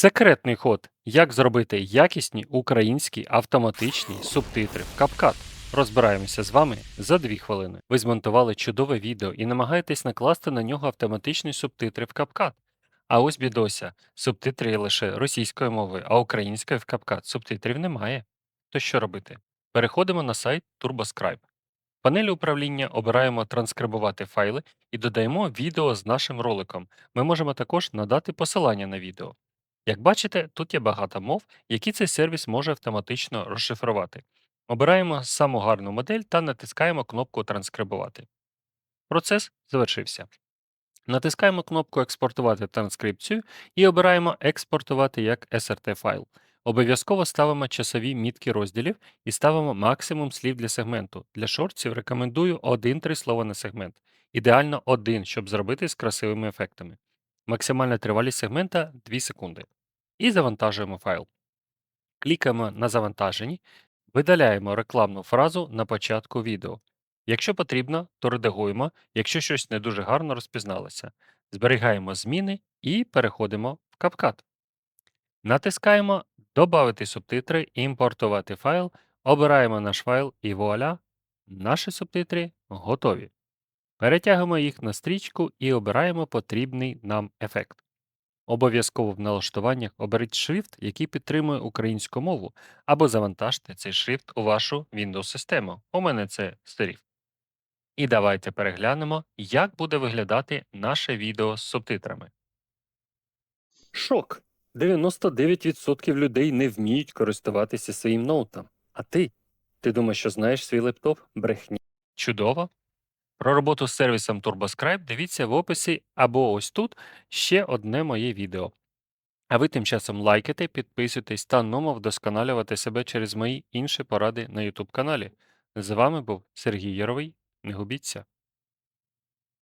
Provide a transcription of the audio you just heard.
Секретний ход. Як зробити якісні українські автоматичні субтитри в CapCut. Розбираємося з вами за 2 хвилини. Ви змонтували чудове відео і намагаєтесь накласти на нього автоматичні субтитри в CapCut. А ось бідося, субтитри лише російською мовою, а українською в CapCut субтитрів немає. То що робити? Переходимо на сайт TurboScribe. В панелі управління обираємо транскрибувати файли і додаємо відео з нашим роликом. Ми можемо також надати посилання на відео. Як бачите, тут є багато мов, які цей сервіс може автоматично розшифрувати. Обираємо саму гарну модель та натискаємо кнопку Транскрибувати. Процес завершився. Натискаємо кнопку Експортувати транскрипцію і обираємо Експортувати як SRT файл. Обов'язково ставимо часові мітки розділів і ставимо максимум слів для сегменту. Для шортів рекомендую 1-3 слова на сегмент. Ідеально один, щоб зробити з красивими ефектами. Максимальна тривалість сегмента 2 секунди. І завантажуємо файл. Клікаємо на завантаженні, видаляємо рекламну фразу на початку відео. Якщо потрібно, то редагуємо, якщо щось не дуже гарно розпізналося. Зберігаємо зміни і переходимо в CapCut. Натискаємо Добавити субтитри, імпортувати файл, обираємо наш файл і вуаля, наші субтитри готові. Перетягуємо їх на стрічку і обираємо потрібний нам ефект. Обов'язково в налаштуваннях оберіть шрифт, який підтримує українську мову, або завантажте цей шрифт у вашу Windows-систему. У мене це сериф. І давайте переглянемо, як буде виглядати наше відео з субтитрами. Шок! 99% людей не вміють користуватися своїм ноутом. А ти? Ти думаєш, що знаєш свій лептоп? Брехня. Чудово! Про роботу з сервісом TurboScribe дивіться в описі або ось тут ще одне моє відео. А ви тим часом лайкайте, підписуйтесь та нумо вдосконалювати себе через мої інші поради на YouTube каналі. З вами був Сергій Яровий. Не губіться!